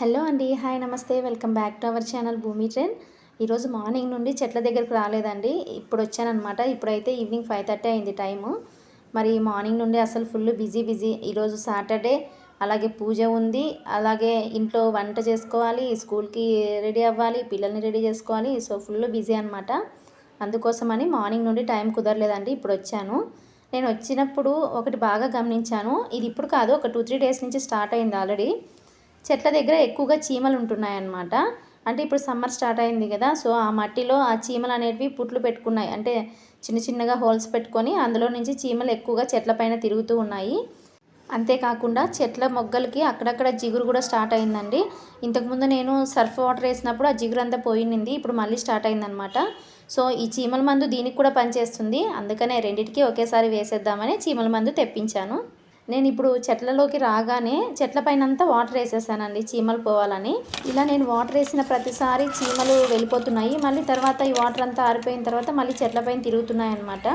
Hello అండి hi నమస్తే welcome back to our channel Bhoomi trend. ఈరోజు మార్నింగ్ నుండి చెట్ల దగ్గరకు రాలేదండి ఇప్పుడు వచ్చానమాట ఇప్పుడైతే ఈవినింగ్ ఫైవ్ థర్టీ అయింది టైము. మరి మార్నింగ్ నుండి అసలు ఫుల్ బిజీ బిజీ. ఈరోజు సాటర్డే అలాగే పూజ ఉంది. అలాగే ఇంట్లో వంట చేసుకోవాలి స్కూల్కి రెడీ అవ్వాలి పిల్లల్ని రెడీ చేసుకోవాలి. సో ఫుల్ బిజీ అనమాట అందుకోసమని మార్నింగ్ నుండి టైం కుదరలేదండి ఇప్పుడు వచ్చాను. నేను వచ్చినప్పుడు ఒకటి బాగా గమనించాను. ఇది ఇప్పుడు కాదు ఒక టూ త్రీ డేస్ నుంచి స్టార్ట్ అయింది ఆల్రెడీ. చెట్ల దగ్గర ఎక్కువగా చీమలు ఉంటున్నాయన్నమాట. అంటే ఇప్పుడు సమ్మర్ స్టార్ట్ అయింది కదా సో ఆ మట్టిలో ఆ చీమలు అనేటివి పుట్లు పెట్టుకున్నాయి. అంటే చిన్న చిన్నగా హోల్స్ పెట్టుకొని అందులో నుంచి చీమలు ఎక్కువగా చెట్ల పైన తిరుగుతూ ఉన్నాయి. అంతేకాకుండా చెట్ల మొగ్గలకి అక్కడక్కడ జిగురు కూడా స్టార్ట్ అయిందండి. ఇంతకుముందు నేను సర్ఫ్ వాటర్ వేసినప్పుడు ఆ జిగురు అంతా పోయింది ఇప్పుడు మళ్ళీ స్టార్ట్ అయిందనమాట సో ఈ చీమల మందు దీనికి కూడా పనిచేస్తుంది. అందుకనే రెండింటికి ఒకేసారి వేసేద్దామని చీమల మందు తెప్పించాను. నేను ఇప్పుడు చెట్లలోకి రాగానే చెట్ల పైన అంతా వాటర్ వేసేసానండి చీమలు పోవాలని. ఇలా నేను వాటర్ వేసిన ప్రతిసారి చీమలు వెళ్ళిపోతున్నాయి. మళ్ళీ తర్వాత ఈ వాటర్ అంతా ఆరిపోయిన తర్వాత మళ్ళీ చెట్ల పైన తిరుగుతున్నాయి అనమాట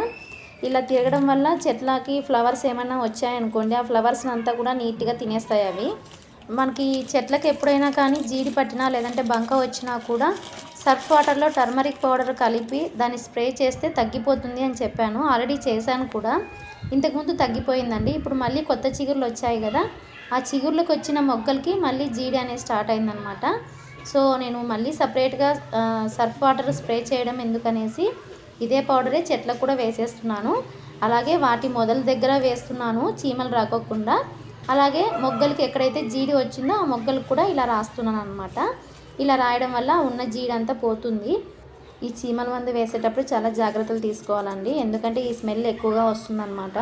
ఇలా తిరగడం వల్ల చెట్లకి ఫ్లవర్స్ ఏమైనా వచ్చాయనుకోండి ఆ ఫ్లవర్స్ని అంతా కూడా నీట్గా తినేస్తాయి అవి. మనకి చెట్లకి ఎప్పుడైనా కానీ జీడి పట్టినా లేదంటే బంక వచ్చినా కూడా సర్ఫ్ వాటర్లో టర్మరిక్ పౌడర్ కలిపి దాన్ని స్ప్రే చేస్తే తగ్గిపోతుంది అని చెప్పాను. ఆల్రెడీ చేశాను కూడా. ఇంతకుముందు తగ్గిపోయిందండి. ఇప్పుడు మళ్ళీ కొత్త చిగుర్లు వచ్చాయి కదా. ఆ చిగుర్లకు వచ్చిన మొగ్గలకి మళ్ళీ జీడి అనేది స్టార్ట్ అయిందనమాట సో నేను మళ్ళీ సపరేట్గా సర్ఫ్ వాటర్ స్ప్రే చేయడం ఎందుకనేసి ఇదే పౌడరే చెట్లకు కూడా వేసేస్తున్నాను. అలాగే వాటి మొదల దగ్గర వేస్తున్నాను. చీమలు రాకోకుండా. అలాగే మొగ్గలకి ఎక్కడైతే జీడి వచ్చిందో ఆ మొగ్గలకు కూడా ఇలా రాస్తున్నాను అనమాట ఇలా రాయడం వల్ల ఉన్న జీడి అంతా పోతుంది. ఈ చీమల మందు వేసేటప్పుడు చాలా జాగ్రత్తలు తీసుకోవాలండి. ఎందుకంటే ఈ స్మెల్ ఎక్కువగా వస్తుందన్నమాట.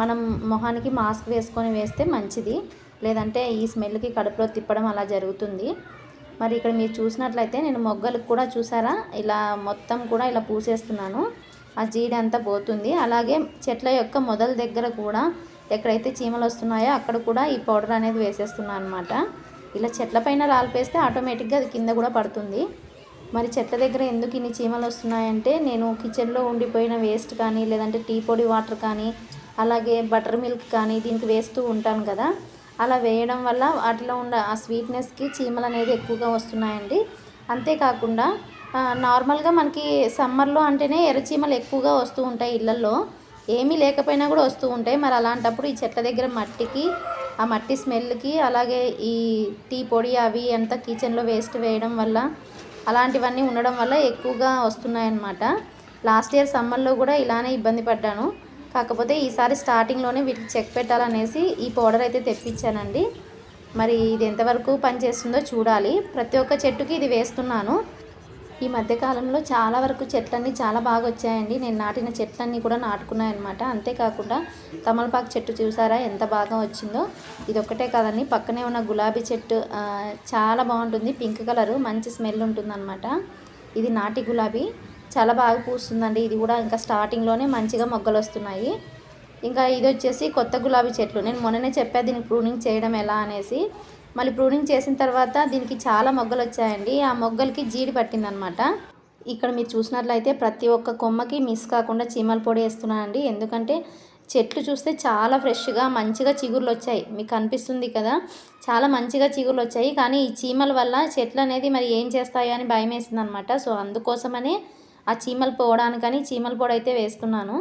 మనం మొహానికి మాస్క్ వేసుకొని వేస్తే మంచిది. లేదంటే ఈ స్మెల్కి కడుపులో తిప్పడం అలా జరుగుతుంది. మరి ఇక్కడ మీరు చూసినట్లయితే నేను మొగ్గలకు కూడా చూసారా? ఇలా మొత్తం కూడా ఇలా పూసేస్తున్నాను. ఆ జీడి అంతా పోతుంది. అలాగే చెట్ల యొక్క మొదల దగ్గర కూడా ఎక్కడైతే చీమలు వస్తున్నాయో అక్కడ కూడా ఈ పౌడర్ అనేది వేసేస్తున్నాను అనమాట ఇలా చెట్ల పైన రాలిపేస్తే ఆటోమేటిక్గా అది కింద కూడా పడుతుంది. మరి చెట్ల దగ్గర ఎందుకు ఇన్ని చీమలు వస్తున్నాయంటే నేను కిచెన్లో ఉండిపోయిన వేస్ట్ కానీ లేదంటే టీ పొడి వాటర్ కానీ అలాగే బటర్ మిల్క్ కానీ దీనికి వేస్తూ ఉంటాను కదా. అలా వేయడం వల్ల వాటిలో ఉన్న ఆ స్వీట్నెస్కి చీమలు అనేది ఎక్కువగా వస్తున్నాయండి. అంతేకాకుండా నార్మల్గా మనకి సమ్మర్లో అంటేనే ఎర్రచీమలు ఎక్కువగా వస్తూ ఉంటాయి ఇళ్ళల్లో ఏమీ లేకపోయినా కూడా వస్తూ ఉంటాయి. మరి అలాంటప్పుడు ఈ చెట్ల దగ్గర మట్టికి ఆ మట్టి స్మెల్కి అలాగే ఈ టీ పొడి అవి అంతా కిచెన్లో వేస్ట్ వేయడం వల్ల అలాంటివన్నీ ఉండడం వల్ల ఎక్కువగా వస్తున్నాయన్నమాట. లాస్ట్ ఇయర్ సమ్మర్లో కూడా ఇలానే ఇబ్బంది పడ్డాను. కాకపోతే ఈసారి స్టార్టింగ్లోనే వీటికి చెక్ పెట్టాలనేసి ఈ పౌడర్ అయితే తెప్పించానండి. మరి ఇది ఎంతవరకు పనిచేస్తుందో చూడాలి. ప్రతి ఒక్క చెట్టుకి ఇది వేస్తున్నాను. ఈ మధ్యకాలంలో చాలా వరకు చెట్లన్నీ చాలా బాగా వచ్చాయండి. నేను నాటిన చెట్లన్నీ కూడా నాటుకున్నాయన్నమాట. అంతేకాకుండా తమలపాకు చెట్టు చూసారా? ఎంత బాగా వచ్చిందో. ఇది ఒక్కటే కాదండి. పక్కనే ఉన్న గులాబీ చెట్టు చాలా బాగుంటుంది. పింక్ కలరు మంచి స్మెల్ ఉంటుందన్నమాట. ఇది నాటి గులాబీ. చాలా బాగా పూస్తుందండి. ఇది కూడా ఇంకా స్టార్టింగ్లోనే మంచిగా మొగ్గలు వస్తున్నాయి. ఇంకా ఇది వచ్చేసి కొత్త గులాబీ చెట్లు. నేను మొన్ననే చెప్పా దీనికి ప్రూనింగ్ చేయడం ఎలా అనేసి. మళ్ళీ ప్రూనింగ్ చేసిన తర్వాత దీనికి చాలా మొగ్గలు వచ్చాయండి. ఆ మొగ్గలకి జీడి పట్టిందనమాట. ఇక్కడ మీరు చూసినట్లయితే ప్రతి ఒక్క కొమ్మకి మిస్ కాకుండా చీమల పొడి వేస్తున్నానండి. ఎందుకంటే చెట్లు చూస్తే చాలా ఫ్రెష్గా మంచిగా చిగుర్లు వచ్చాయి. మీకు కనిపిస్తుంది కదా? చాలా మంచిగా చిగుర్లు వచ్చాయి. కానీ ఈ చీమల వల్ల చెట్లు అనేది మరి ఏం చేస్తాయో అని భయం వేసింది అనమాట సో అందుకోసమనే ఆ చీమలు పోవడానికని చీమల పొడి అయితే వేస్తున్నాను.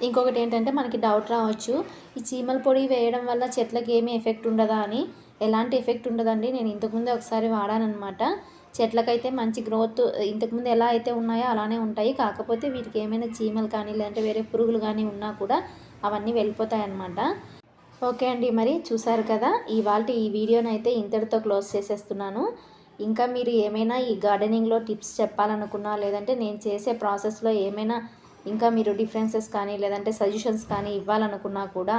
ఇంకొకటి ఏంటంటే మనకి డౌట్ రావచ్చు. ఈ చీమల పొడి వేయడం వల్ల చెట్లకి ఏమీ ఎఫెక్ట్ ఉండదా అని. ఎలాంటి ఎఫెక్ట్ ఉండదండి. నేను ఇంతకుముందే ఒకసారి వాడానమాట చెట్లకైతే మంచి గ్రోత్ ఇంతకుముందు ఎలా అయితే ఉన్నాయో అలానే ఉంటాయి. కాకపోతే వీటికి ఏమైనా చీమలు కానీ లేదంటే వేరే పురుగులు కానీ ఉన్నా కూడా అవన్నీ వెళ్ళిపోతాయి అన్నమాట ఓకే అండి మరి చూసారు కదా? ఇవాళ ఈ వీడియోని అయితే ఇంతటితో క్లోజ్ చేసేస్తున్నాను. ఇంకా మీరు ఏమైనా ఈ గార్డెనింగ్లో టిప్స్ చెప్పాలనుకున్నా లేదంటే నేను చేసే ప్రాసెస్లో ఏమైనా ఇంకా మీరు డిఫరెన్సెస్ కానీ లేదంటే సజెషన్స్ కానీ ఇవ్వాలనుకున్నా కూడా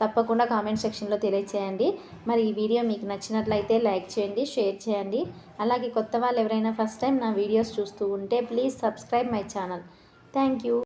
తప్పకుండా కామెంట్ సెక్షన్లో తెలియచేయండి. మరి ఈ వీడియో మీకు నచ్చినట్లయితే లైక్ చేయండి షేర్ చేయండి. అలాగే కొత్త వాళ్ళు ఎవరైనా ఫస్ట్ టైం నా వీడియోస్ చూస్తూ ఉంటే please subscribe my channel thank you